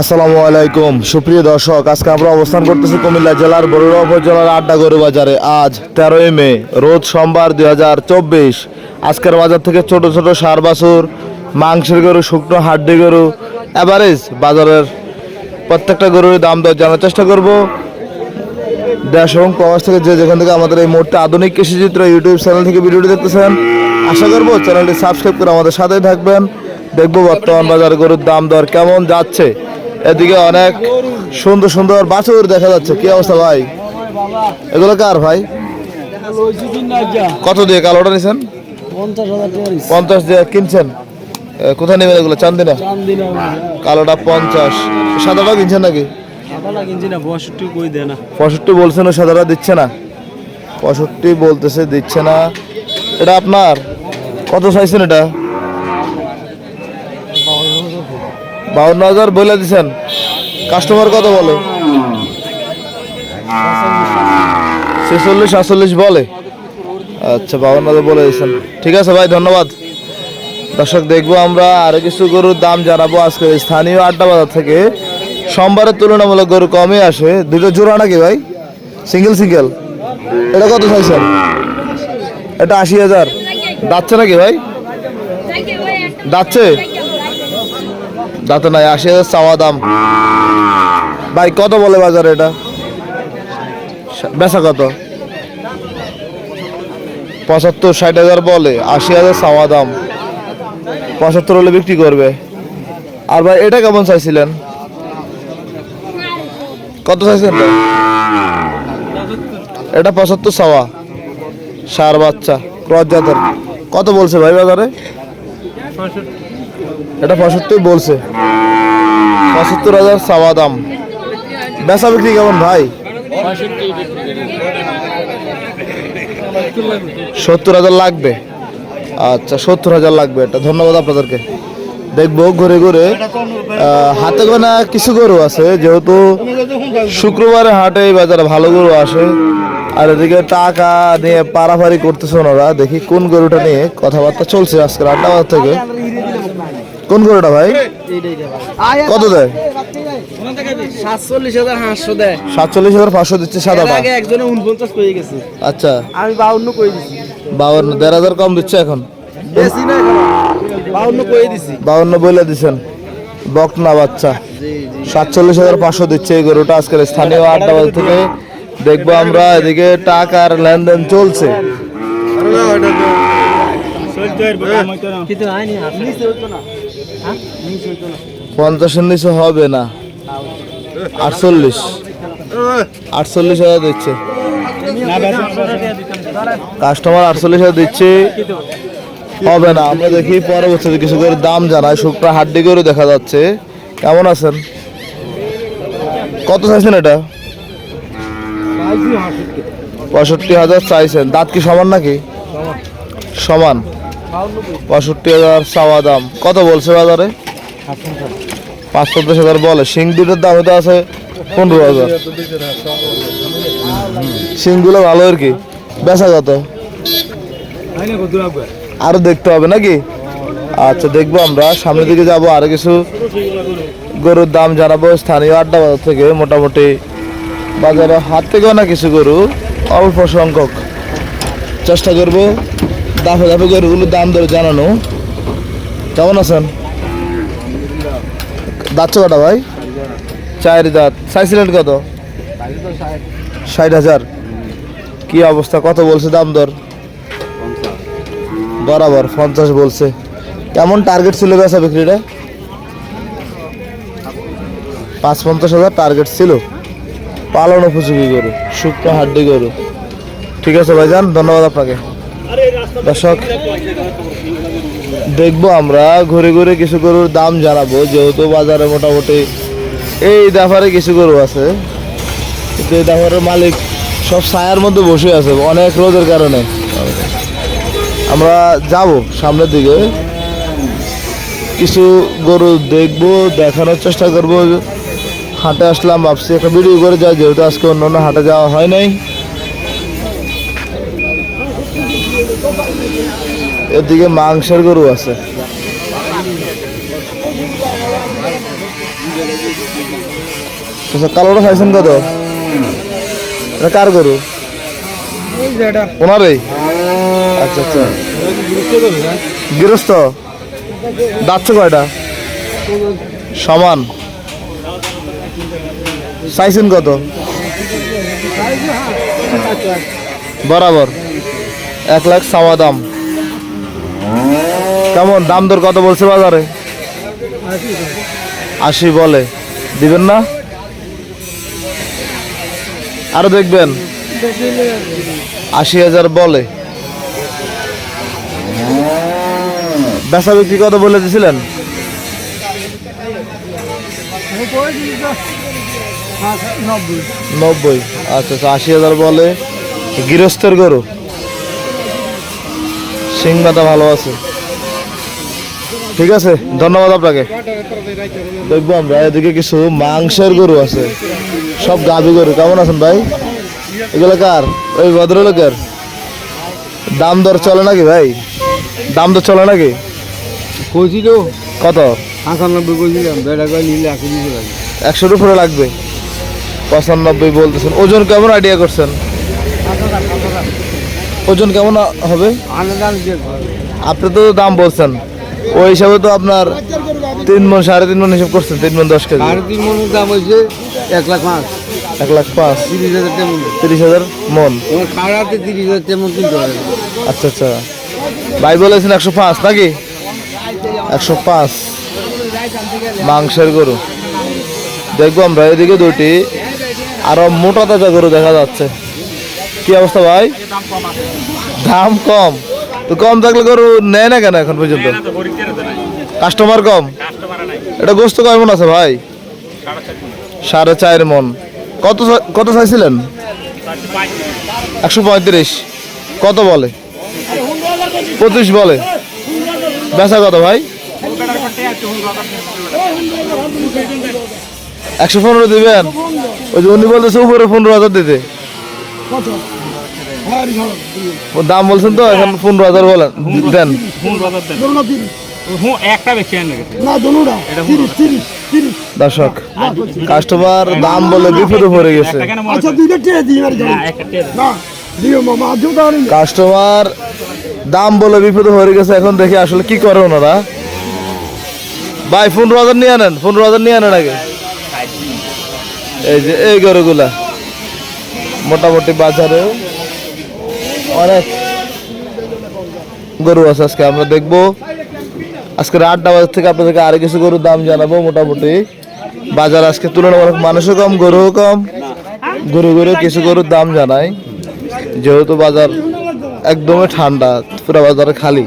আসসালামু আলাইকুম। সুপ্রিয় দর্শক, আজকে আমরা অবস্থান করতেছি কুমিল্লা জেলার বরুড়া উপজেলার আড্ডা গরু বাজারে। আজ তেরোই মে, রোজ সোমবার দুই হাজার চব্বিশ। আজকের বাজার থেকে ছোট ছোট সার বাছুর, মাংসের গরু, শুকনো হাড্ডি গরু অ্যাভারেজ বাজারের প্রত্যেকটা গরুর দাম দর জানার চেষ্টা করব। দেশ এবং প্রবাস থেকে যে যেখান থেকে আমাদের এই মুহূর্তে আধুনিক কৃষিচিত্র ইউটিউব চ্যানেল থেকে ভিডিওটি দেখতেছেন, আশা করব চ্যানেলটি সাবস্ক্রাইব করে আমাদের সাথেই থাকবেন। দেখব বর্তমান বাজার গরুর দাম দর কেমন যাচ্ছে। এদিকে অনেক সুন্দর সুন্দর বাছুর দেখা যাচ্ছে। কি অবস্থা ভাই? এগুলো কার ভাই? কত দিয়ে কালোটা নিছেন? পঞ্চাশ দিয়ে কিনছেন? কোথায় নেবেন এগুলো? চান্দিনা? কালোটা পঞ্চাশ। সাদাটা কিনছেন নাকি? না না পঁয়ষট্টি বলছেন ও সাদাটা দিচ্ছে না। পঁয়ষট্টি বলতেছে দিচ্ছে না। এটা আপনার? কত চাইছেন এটা? বাউন্ন হাজার বলে দিচ্ছেন কাস্টমার কত বলে? ছেচল্লিশ, সাতচল্লিশ বলে। আচ্ছা বাউন্ন হাজার বলে দিচ্ছেন ঠিক আছে ভাই, ধন্যবাদ। দর্শক, দেখব আমরা আরও কিছু গরুর দাম জানাব আজকে স্থানীয় আড্ডা বাজার থেকে। সোমবারের তুলনামূলক গরু কমই আসে। দুটো জোড়া নাকি ভাই? সিঙ্গেল সিঙ্গেল এটা কত চাইছেন এটা আশি হাজার। দাচ্ছে নাকি ভাই? দাচ্ছে দাঁতে নাই আশি হাজার চাওয়া দাম। ভাই, কত বলে বাজারে এটা? বেচা কত? পঁচাত্তর, ষাট হাজার বলে, আশি হাজার চাওয়া দাম। পঁচাত্তর হলে বিক্রি করবে। আর ভাই, এটা কেমন চাইছিলেন? কত চাইছেন এটা পঁচাত্তর চাওয়া। সার বাচ্চা, ক্রস জাতের। কত বলছে ভাই বাজারে? এটা পঁচাত্তর বলছে। পঁচাত্তর হাজার চাওয়া দাম। বেচা বিক্রি কেমন ভাই? সত্তর হাজার লাগবে। আচ্ছা সত্তর হাজার লাগবে এটা। ধন্যবাদ আপনাদেরকে। দেখব ঘুরে ঘুরে হাতে গোনা কিছু গরু আছে, যেহেতু শুক্রবারে হাটে বাজারে ভালো গরু আসে। আর এদিকে টাকা নিয়ে পারাপারি করতেছে ওনারা। দেখি কোন গরুটা নিয়ে কথাবার্তা চলছে আজকে আড্ডা থেকে। কোন গরুটা ভাই? কত দেয়? সাতচল্লিশ হাজার হাঁসশো দেয় সাতচল্লিশ হাজার পাঁচশো দিচ্ছে আগে একজনে উনপঞ্চাশ করে গেছে। আচ্ছা। আমি বাউন্ন করে দিছি? বাউন্ন দেড় হাজার কম দিচ্ছে এখন? বেশি না বাউন্ন করে দিছি? বাউন্ন বলে বকনা বাচ্চা। সাতচল্লিশ হাজার পাঁচশো দিচ্ছে এই গরুটা। আজকের স্থানীয় আড্ডাবাদ থেকে দেখব আমরা এদিকে টাকার লেনদেন চলছে। কিন্তু আইনি না। পঞ্চাশের নিচে হবে না। আটচল্লিশ। আটচল্লিশ হাজার দিচ্ছে। কাস্টমার আটচল্লিশ হাজার দিচ্ছে। হবে না। আমরা দেখি পরবর্তীতে কিছু করে দাম জানাই। শুক্রা হাড্ডি করে দেখা যাচ্ছে। কেমন আছেন? কত চাইছেন এটা? পঁয়ষট্টি হাজার চাইছেন। দাঁত কি সমান নাকি? সমান। পঁয়ষট্টি হাজার চাওয়া দাম। কত বলছে বাজারে? পাঁচ পঞ্চাশ হাজার বলে। শিং দুটোর দাম আছে পনেরো হাজার। শিংগুলো ভালো আর কি। বেচা কত? আরও দেখতে হবে নাকি? আচ্ছা দেখব আমরা। সামনের দিকে যাব, আরও কিছু গরুর দাম জানাব। স্থানীয় আড্ডা বাজার থেকে মোটামুটি বাজারে হাত থেকেও না কিছু গরু, অল্প সংখ্যক। চেষ্টা করব দাফে দাফে গরুগুলোর দাম ধরে জানানো। কেমন আছেন? দাঁত কটা ভাই? চার দাঁত। চাইছিলেন কত? ষাট হাজার। কি অবস্থা? কত বলছে দাম দর? বরাবর পঞ্চাশ বলছে। কেমন টার্গেট ছিল বেচা বিক্রিটা? পাঁচ পঞ্চাশ হাজার টার্গেট ছিল। পালন উপযোগী গরু শুক্তো হাড্ডি গরু। ঠিক আছে ভাইজান ধন্যবাদ আপনাকে। দর্শক, দেখব আমরা, ঘুরে ঘুরে কিছু গরুর দাম জানাব, যেহেতু বাজারে মোটামুটি এই ব্যাপারে কিছু গরু আছে। কিন্তু এই ব্যাপারের মালিক সব ছায়ার মধ্যে বসে আছে, অনেক রোদের কারণে। আমরা যাব সামনের দিকে। কিছু গরু দেখব, দেখানোর চেষ্টা করব। হাটে আসলাম, ভাবছি একটা ভিডিও করে যাই, যেহেতু আজকে অন্য অন্য হাটে যাওয়া হয় নাই। এদিকে মাংসের গরু আছে। আচ্ছা কালোটা খাইছেন কত? কার গরু? ওনারই? আচ্ছা আচ্ছা। গৃহস্থ? দাচ্ছে কয়টা? সমান। চাইছেন কত? বরাবর। এক লাখ সাওয়া দাম কেমন? দাম দর কত বলছে বাজারে? আশি বলে। দিবেন না? আরও দেখবেন। আশি হাজার বলে। বেচা বিক্রি কত বলে দিছিলেন? নব্বই। আচ্ছা আচ্ছা আশি হাজার বলে। গৃহস্থের গরু। সিংমাটা ভালো আছে। ঠিক আছে ধন্যবাদ আপনাকে। দেখব আমরা এদিকে কিছু মাংসের গরু আছে। সব গাভী গরু কেমন আছেন ভাই? এগুলো কার? ওই ভদ্রলোকের? দাম দর চলে নাকি ভাই? দাম দর চলে নাকি? কইছি তো। কত? পঁচানব্বই কইছিলাম বেড়া করে নিলে একশো দিতে পারি একশোর উপরে লাগবে। পঁচানব্বই বলতেছেন। ওজন কেমন আইডিয়া করছেন? ওজন কেমন হবে? আপনি তো দাম বলছেন। ওই হিসাবে তো আপনার তিন মন সাড়ে তিন মন হিসাব করছেন তিন মন দশ কেজি। সাড়ে তিন মনের দাম হয়েছে এক লাখ পাঁচ। এক লাখ পাঁচ। তিরিশ হাজার তেমন। তিরিশ হাজার মন। ওর তিরিশ হাজার তেমন কিনতে হবে। আচ্ছা আচ্ছা। ভাই বলেছেন একশো পাঁচ নাকি? একশো পাঁচ। মাংসের গরু। দেখব আমরা এদিকে দুটি আরও মোটা তাজা গরু দেখা যাচ্ছে। কি অবস্থা ভাই? দাম কম। তো কম থাকলে গরু নেয় না কেন এখন পর্যন্ত? কাস্টমার কম? এটা গোস্ত কেমন আছে ভাই? সাড়ে চার মন। কত কত চাইছিলেন? একশো পঁয়ত্রিশ। কত বলে? পঁচিশ বলে। বেচা কত ভাই? একশো পনেরো দিবেন? ওই যে উনি বলতেছে উপরে পনেরো হাজার দিতে। ও দাম বলছেন তো এখন পনেরো হাজার বলেন দেন। দর্শক কাস্টমার দাম বলে বিপদে পড়ে গেছে। মনে আচ্ছা হ্যাঁ, কাস্টমার দাম বলে বিপদে পড়ে গেছে এখন দেখি আসলে কি করে ওনারা। ভাই পনেরো হাজার নিয়ে আনেন পনেরো হাজার নিয়ে আনেন আগে। এই যে এই গরুগুলা। মোটামুটি বাজারে অনেক গরু আছে আজকে আমরা দেখব। আজকে আটটা বাজার থেকে আপনাদেরকে আরও কিছু গরুর দাম জানাব মোটামুটি। বাজার আজকে তুলনামূলক মানুষও কম, গরুও কম। গরু গরু কিছু গরুর দাম জানাই। যেহেতু বাজার একদমই ঠান্ডা, পুরো বাজারে খালি।